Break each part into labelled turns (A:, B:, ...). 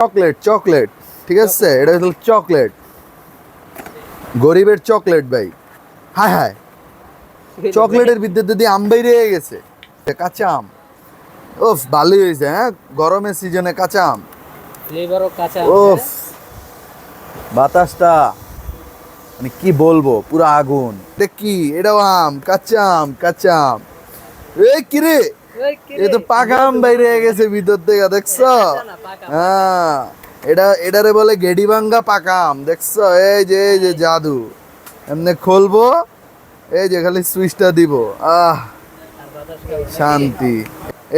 A: Chocolate chocolate ঠিক আছে? এটা হলো চকলেট। গরিবের চকলেট ভাই। হায় হায়। চকলেটের বিদ্যুৎ দিয়ে আম বাইরে গেছে। কাঁচা আম। ওফ ভালোই হয়েছে হ্যাঁ? গরমের সিজনে কাঁচা আম।
B: ফ্লেভারও কাঁচা
A: ওফ বাতাসটা মানে কি বলব পুরো আগুন। এটা কি? এটাও আম কাঁচা আম কাঁচা আম। এ কি রে? এ তো পাকা আম বাইরে গেছে ভিতর থেকে দেখছ? হ্যাঁ এটা এটারে বলে পাকা আম দেখছ? এই যে এই যে জাদু। এমনি খুলবো এই যে খালি সুইচটা দিব। আহ শান্তি।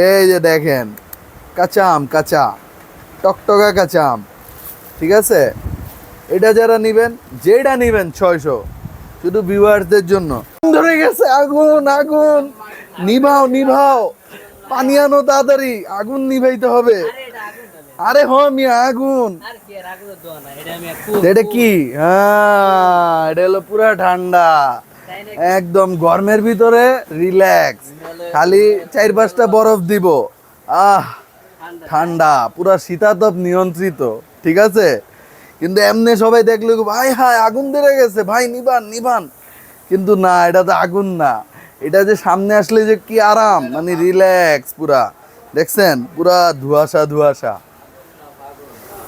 A: এই যে দেখেন কাঁচা আম কাঁচা টকটকা কাঁচা আম ঠিক আছে? এটা যারা নিবেন যেটা নিবেন ছয়শো শুধু ভিউয়ার্সদের জন্য। ধরে গেছে আগুন আগুন। নিভাও নিভাও। পানি আনো তাড়াতাড়ি আগুন নিভাইতে হবে। আরে হ মিয়া আগুন। এটা কি? হ্যাঁ এটা হলো পুরা ঠান্ডা। একদম গরমের ভিতরে রিল্যাক্স। খালি চার পাঁচটা বরফ দিব। আহ ঠান্ডা। পুরা শীতাতপ নিয়ন্ত্রিত ঠিক আছে? কিন্তু এমনি সবাই দেখলে ভাই হায় আগুন ধরে গেছে। ভাই নিবান নিবান। কিন্তু না এটা তো আগুন না। এটা যে সামনে আসলে যে কি আরাম মানে রিল্যাক্স পুরা। দেখছেন? পুরা ধুয়াশা ধুয়াশা।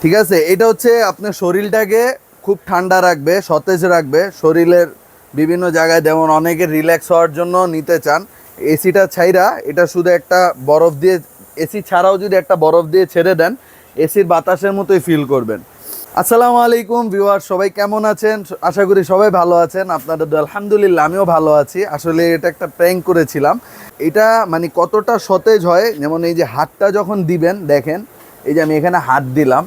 A: ঠিক আছে? এটা হচ্ছে আপনার শরীরটাকে খুব ঠান্ডা রাখবে, সতেজ রাখবে। শরীরের বিভিন্ন জায়গায় যেমন অনেকে রিল্যাক্স হওয়ার জন্য নিতে চান এসিটা ছাইরা এটা শুধু একটা বরফ দিয়ে এসি ছাড়াও যদি একটা বরফ দিয়ে ছেড়ে দেন এসির বাতাসের মতোই ফিল করবেন। আসসালামু আলাইকুম ভিউয়ার সবাই কেমন আছেন? আশা করি সবাই ভালো আছেন। আপনাদের আলহামদুলিল্লাহ, আমিও ভালো আছি। আসলে এটা একটা প্র্যাঙ্ক করেছিলাম। এটা মানে কতটা সতেজ হয়, যেমন এই যে হাতটা যখন দিবেন, দেখেন, এই যে আমি এখানে হাত দিলাম।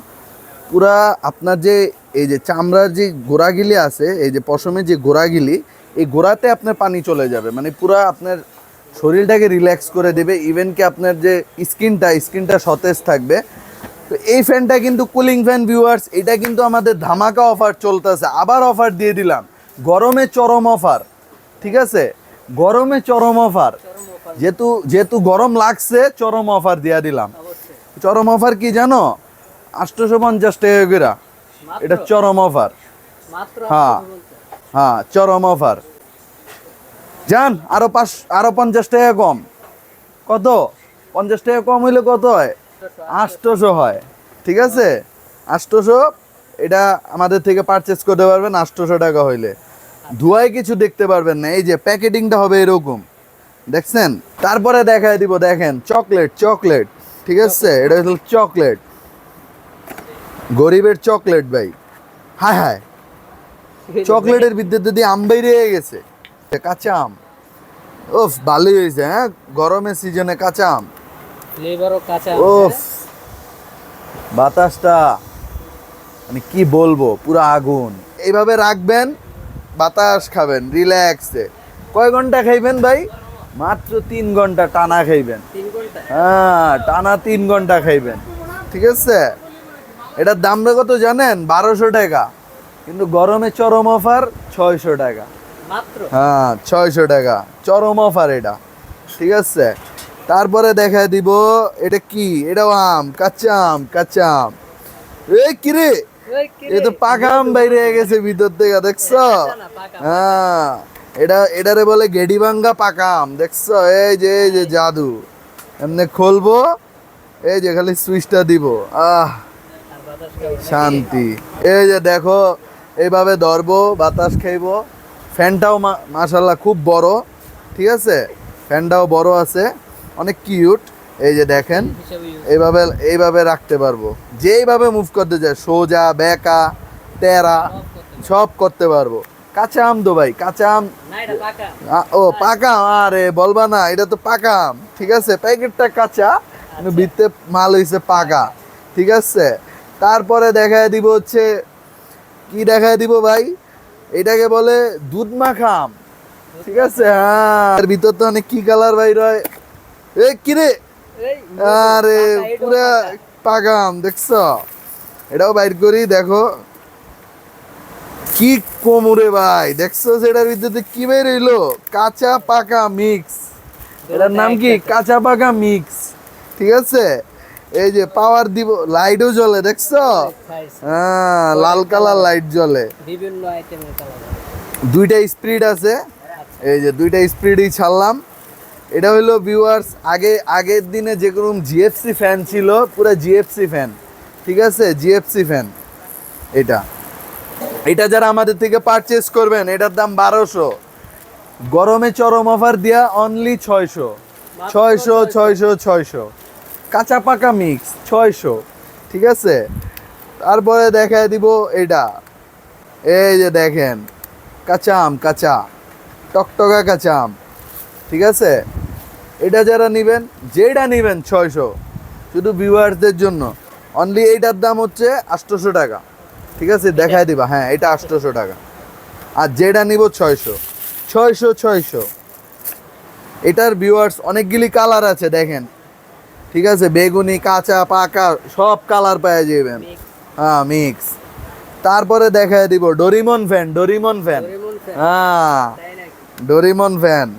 A: পুরা আপনার যে এই যে চামড়ার যে গোড়াগিলি আছে, এই যে পশমের যে গোড়াগিলি, এই গোড়াতে আপনার পানি চলে যাবে। মানে পুরা আপনার শরীরটাকে রিল্যাক্স করে দেবে। ইভেন কি আপনার যে স্কিনটা স্কিনটা সতেজ থাকবে। তো এই ফ্যানটা কিন্তু কুলিং ফ্যান ভিউয়ার্স এটা কিন্তু আমাদের ধামাকা অফার চলতেছে। আবার অফার দিয়ে দিলাম। গরমে চরম অফার ঠিক আছে? গরমে চরম অফার যেহেতু যেহেতু গরম লাগছে চরম অফার দিয়ে দিলাম। চরম অফার কি জানো? আটশোশো পঞ্চাশ টাকা করে। এটা চরম অফার হ্যাঁ। হ্যাঁ চরম অফার যান আরও পাঁচ আরও পঞ্চাশ টাকা কম। কত? পঞ্চাশ টাকা কম হইলে কত হয়? আটশোশো হয়। ঠিক আছে? আটশোশো এটা আমাদের থেকে পারচেস করতে পারবেন আটশোশো টাকা হইলে। ধোয়ায় কিছু দেখতে পারবেন না, এই যে প্যাকেটিংটা হবে এরকম। দেখছেন? তারপরে দেখায় দিব, দেখেন চকলেট চকলেট ঠিক আছে? এটা হলো চকলেট গরিবের চকলেট ভাই। হায় হায়। চকলেটের বিদ্যুৎ যদি আম বাইরে গেছে। কাঁচা আম। ওফ ভালোই হয়েছে হ্যাঁ? গরমের সিজনে কাঁচা আম।
B: ফ্লেভারও কাঁচা
A: বাতাসটা মানে কি বলব পুরো আগুন। এইভাবে রাখবেন বাতাস খাবেন রিল্যাক্সে কয় ঘণ্টা খাইবেন ভাই? মাত্র তিন ঘণ্টা টানা খাইবেন। হ্যাঁ টানা তিন ঘণ্টা খাইবেন। ঠিক আছে? এটার দামটা কত জানেন? বারোশো টাকা। কিন্তু গরমে চরম অফার ছয়শো টাকা। হ্যাঁ ছয়শো টাকা। চরম অফার এটা। ঠিক আছে? তারপরে দেখা দিব এটা কি? এটাও আম কাঁচা আম কাঁচা আম। এ কি রে? এ তো পাকা আম বাইরে গেছে ভিতর থেকে দেখছ? হ্যাঁ এটা এটারে বলে গেডি ভাঙ্গা পাকা আম দেখছ? এই যে এই যে জাদু। এমনি খুলবো এই যে খালি সুইচটা দিব। আহ শান্তি। এই যে দেখো এইভাবে ধরবো বাতাস খাইবো। ফ্যানটাও মাশাল্লাহ খুব বড় ঠিক আছে? ফ্যানটাও বড় আছে। অনেক কিউট। এই যে দেখেন এইভাবে এইভাবে রাখতে পারব। যেইভাবে মুভ করতে যায় সোজা বেকা তেরা সব করতে পারব। কাঁচা আম তো ভাই কাঁচা আম। ও পাকা আরে বলবা না এটা তো পাকা আম। ঠিক আছে প্যাকেটটা কাঁচা কিন্তু ভিতরে মাল হইছে পাকা। ঠিক আছে? তারপরে দেখায় দিব হচ্ছে কি দেখায় দিব ভাই? এটাকে বলে দুধ মাখা আম। ঠিক আছে? হ্যাঁ এর ভিতর তো অনেক কি কালার ভাই হয় এ কি রে
B: এই
A: আরে
B: পাকা, এটাও
A: পুরা আম দেখছ এটাও বাইর করি দেখো কি কোমরে ভাই দেখছ সেটার ভিতরে কি বের হইল কাঁচা পাকা মিক্স এটার নাম কি কাঁচা পাকা মিক্স ঠিক আছে এই যে পাওয়ার দিব লাইটও জ্বলে দেখছ হ্যাঁ লাল কালার লাইট জ্বলে
B: বিভিন্ন আইটেমের কালার
A: দুইটা স্পিড আছে এই যে দুইটা স্পিডই ছাড়লাম এটা হলো ভিউয়ার্স আগে আগের দিনে যেরকম জিএফসি ফ্যান ছিল পুরো জিএফসি ফ্যান ঠিক আছে? জিএফসি ফ্যান এটা। এটা যারা আমাদের থেকে পারচেস করবেন এটার দাম বারোশো। গরমে চরম অফার দিয়া অনলি ছয়শো। ছয়শো ছয়শো। ছয়শো কাঁচা পাকা মিক্স ছয়শো। ঠিক আছে? তারপরে দেখায় দিব এটা। এই যে দেখেন কাঁচা আম কাঁচা। টকটকা কাঁচা আম। ঠিক আছে? এটা যারা নেবেন যেটা নেবেন ছয়শো শুধু ভিউয়ার্সদের জন্য। অনলি এইটার দাম হচ্ছে আটশোশো টাকা। ঠিক আছে? দেখায় দিবা। হ্যাঁ এটা আটশোশো টাকা। আর যেটা নিব ছয়শো। ছয়শো ছয়শো। এটার ভিউয়ার্স অনেকগুলি কালার আছে দেখেন। ঠিক আছে? বেগুনি কাঁচা পাকা সব কালার পাওয়া যাবেন হ্যাঁ মিক্স তারপরে দেখায় দিব ডোরিমন ফ্যান ডোরিমন ফ্যান হ্যাঁ। ডোরিমন ফ্যান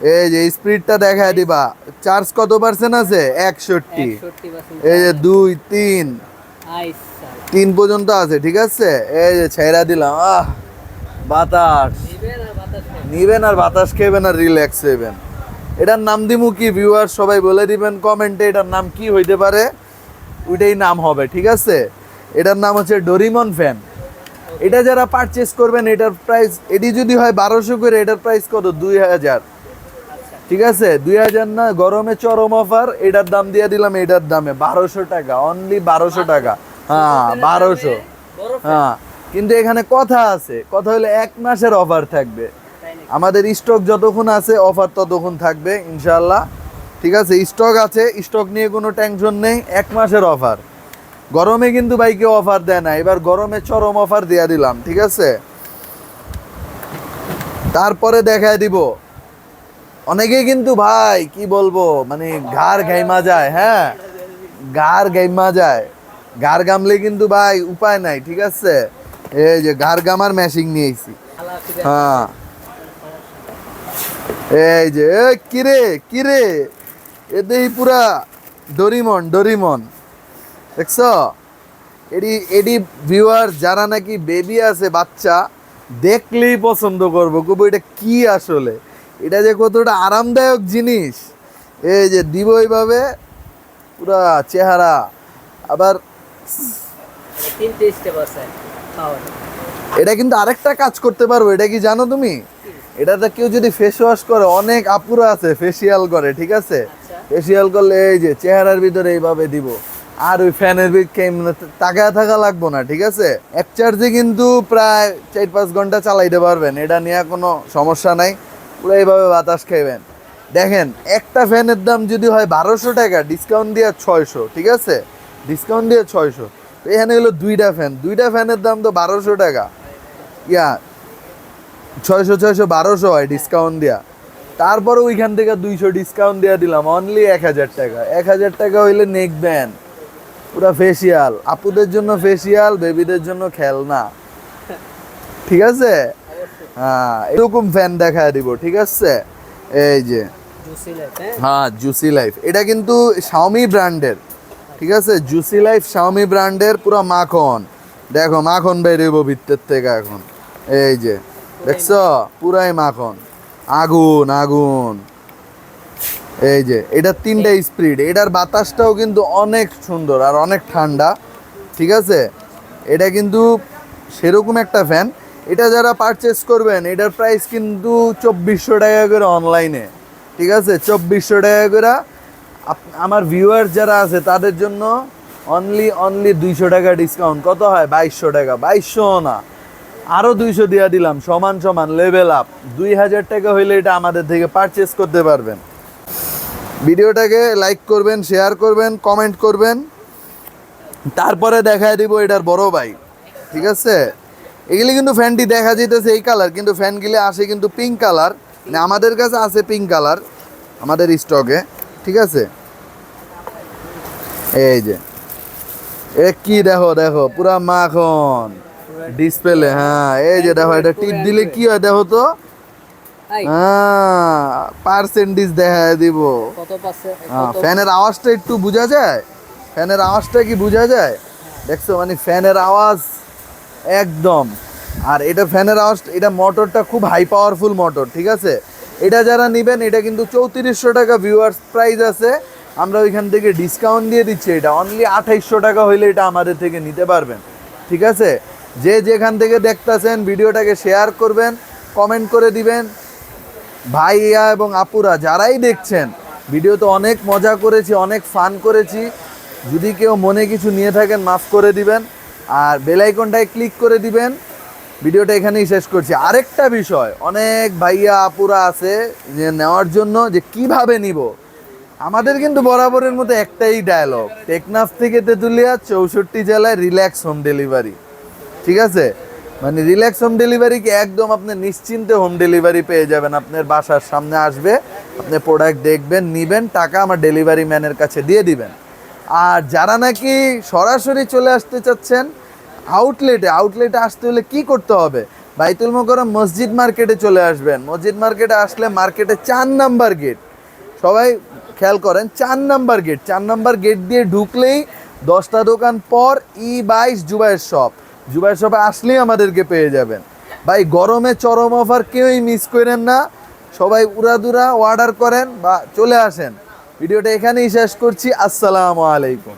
A: এই যে স্পিডটা দেখায় দিবা। চার্জ কত পার্সেন্ট আছে? একষট্টি। এই যে দুই তিন। তিন পর্যন্ত আছে ঠিক আছে? এই যে ছেড়া দিলাম আহ বাতাস। নিবেন আর বাতাস খেবেন আর রিল্যাক্স হইবেন। এটার নাম দিমু কি ভিউয়ার সবাই বলে দিবেন কমেন্টে এটার নাম কি হইতে পারে। ওইটাই নাম হবে ঠিক আছে? এটার নাম হচ্ছে ডোরিমন ফ্যান এটা যারা পারচেস করবেন এটার প্রাইস এটি যদি হয় বারোশো করে এটার প্রাইস কত? দুই হাজার। ঠিক আছে? দুই হাজার না গরমে চরম অফার এটার দাম দিয়ে দিলাম এটার দামে। বারোশো টাকা অনলি বারোশো টাকা। হ্যাঁ বারোশো। হ্যাঁ কিন্তু এখানে কথা আছে কথা হলে এক মাসের অফার থাকবে। আমাদের স্টক যতক্ষণ আছে অফার ততক্ষণ থাকবে ইনশাল্লাহ ঠিক আছে? স্টক আছে স্টক নিয়ে কোনো টেনশন নেই এক মাসের অফার। গরমে কিন্তু বাইকে অফার দেয় না এবার গরমে চরম অফার দিয়ে দিলাম ঠিক আছে? তারপরে দেখায় দিব। অনেকেই কিন্তু ভাই, কি বলব? মানে ঘাড় ঘাইমা যায় হ্যাঁ? ঘাড় ঘাইমা যায়। ঘাড় গামলে কিন্তু ভাই উপায় নাই, ঠিক আছে? এই যে ঘাড় গামার ম্যাশিং নিয়েছি হ্যাঁ। এই যে কিরে কিরে? এতেই পুরা ডরিমন ডরিমন। দেখছ? এডি এডি ভিউয়ার যারা নাকি বেবি আছে, বাচ্চা, দেখলেই পছন্দ করব। কবু, এটা কি আসলে? এটা যে কতটা আরামদায়ক জিনিস। এই যে দিব এইভাবে পুরা চেহারা। আবার
B: পাওয়ার
A: এটা কিন্তু আরেকটা কাজ করতে পারব এটা কি জানো তুমি? এটাতে কেউ যদি ফেস ওয়াশ করে অনেক আপুরা আছে ফেসিয়াল করে ঠিক আছে?
B: আচ্ছা।
A: ফেসিয়াল করলে এই যে চেহারার ভিতরে এইভাবে দিব। আর ওই ফ্যানের তাকায় থাকা লাগবো না ঠিক আছে? এক চার্জে কিন্তু প্রায় চার পাঁচ ঘণ্টা চালাইতে পারবেন এটা নিয়ে কোনো সমস্যা নাই। পুরো এইভাবে বাতাস খাইবেন। দেখেন, একটা ফ্যানের দাম যদি হয় বারোশো টাকা ডিসকাউন্ট দিয়ে ছয়শো, ঠিক আছে? ডিসকাউন্ট দিয়ে ছয়শো। তো এখানে হলো দুইটা ফ্যান। দুইটা ফ্যানের দাম তো বারোশো টাকা। ইয়া, ছয়শো ছয়শো, বারোশো হয় ডিসকাউন্ট দেওয়া তারপরে ওইখান থেকে দুইশো ডিসকাউন্ট দেওয়া দিলাম অনলি এক হাজার টাকা। এক হাজার টাকা হইলে নেক ব্যান পুরা ফেসিয়াল আপুদের জন্য ফেসিয়াল বেবিদের জন্য খেলনা। ঠিক আছে? হ্যাঁ এরকম ফ্যান দেখায় দিব ঠিক আছে? এই যে।
B: হ্যাঁ?
A: হ্যাঁ জুসি লাইফ এটা কিন্তু শাওমি ব্র্যান্ডের ঠিক আছে? জুসি লাইফ শাওমি ব্র্যান্ডের পুরো মাখন। দেখো মাখন বেরোব ভিতর থেকে এখন। এই যে দেখছ? পুরাই মাখন। আগুন আগুন। এই যে এটা তিনটা স্পিড এটার বাতাসটাও কিন্তু অনেক সুন্দর আর অনেক ঠান্ডা ঠিক আছে? এটা কিন্তু সেরকম একটা ফ্যান এটা যারা পারচেস করবেন, এটার প্রাইস কিন্তু চব্বিশশো টাকা করে অনলাইনে ঠিক আছে? চব্বিশশো টাকা করে আমার ভিউয়ার যারা আছে, তাদের জন্য অনলি অনলি দুইশো টাকা ডিসকাউন্ট কত হয়? বাইশশো টাকা। বাইশশো না। আরও দুইশো দিয়ে দিলাম। সমান সমান লেভেল আপ দুই হাজার টাকা হইলে এটা আমাদের থেকে পারচেস করতে পারবেন। ভিডিওটাকে লাইক করবেন শেয়ার করবেন কমেন্ট করবেন। তারপরে দেখায় দিব এটার বড় ভাই। ঠিক আছে? এগুলি কিন্তু ফ্যানটি দেখা যেতেছে এই কালার কিন্তু ফ্যানগুলি আসে কিন্তু পিঙ্ক কালার। মানে আমাদের কাছে আছে পিঙ্ক কালার আমাদের স্টকে ঠিক আছে? এই যে এ কি দেখো দেখো পুরা মাখন। ডিসপ্লে হ্যাঁ এই যে দেখো এটা টিপ দিলে কি হয় দেখো তো? হ্যাঁ পার্সেন্টেজ দেখা দিব। হ্যাঁ, ফ্যানের আওয়াজটা একটু বোঝা যায়? ফ্যানের আওয়াজটা কি বোঝা যায়? দেখছ মানে ফ্যানের আওয়াজ একদম। আর এটা ফ্যানের আওয়াজ, এটা মোটরটা খুব হাই পাওয়ারফুল মোটর ঠিক আছে? এটা যারা নেবেন, এটা কিন্তু চৌত্রিশশো টাকা ভিউয়ার্স প্রাইস আছে। আমরা ওইখান থেকে ডিসকাউন্ট দিয়ে দিচ্ছি এটা। অনলি আঠাইশশো টাকা হইলে এটা আমাদের থেকে নিতে পারবেন, ঠিক আছে? যে যেখান থেকে দেখতাছেন, ভিডিওটাকে শেয়ার করবেন কমেন্ট করে দিবেন। ভাইয়া এবং আপুরা, যারাই দেখছেন ভিডিও তো অনেক মজা করেছি, অনেক ফান করেছি। যদি কেউ মনে কিছু নিয়ে থাকেন মাফ করে দিবেন। আর বেল আইকনটায় ক্লিক করে দিবেন। ভিডিওটা এখানেই শেষ করছি। আরেকটা বিষয়, অনেক ভাইয়া আপুরা আছে যে নেওয়ার জন্য যে কীভাবে নিব? আমাদের কিন্তু বরাবরের মতো একটাই ডায়লগ টেকনাফ থেকে তেঁতুলিয়া চৌষট্টি জেলায় রিল্যাক্স হোম ডেলিভারি ঠিক আছে? মানে রিল্যাক্স হোম ডেলিভারি কি একদম আপনি নিশ্চিন্তে হোম ডেলিভারি পেয়ে যাবেন। আপনার বাসার সামনে আসবে, আপনি প্রোডাক্ট দেখবেন, নিবেন, টাকা আমার ডেলিভারি ম্যানের কাছে দিয়ে দিবেন। আর যারা নাকি সরাসরি চলে আসতে চাচ্ছেন আউটলেটে আউটলেটে আসতে হলে কি করতে হবে? বাইতুল মোকরম মসজিদ মার্কেটে চলে আসবেন। মসজিদ মার্কেটে আসলে মার্কেটে চার নাম্বার গেট সবাই খেয়াল করেন, চার নাম্বার গেট চার নাম্বার গেট দিয়ে ঢুকলেই দশটা দোকান পর ই বাইশ জুবাইয়ের শপ। জুবাইয়ের শপে আসলেই আমাদেরকে পেয়ে যাবেন। ভাই, গরমে চরম অফার কেউই মিস করেন না। সবাই উড়াদুরা অর্ডার করেন বা চলে আসেন। ভিডিওটা এখানেই শেষ করছি। আসসালামু আলাইকুম।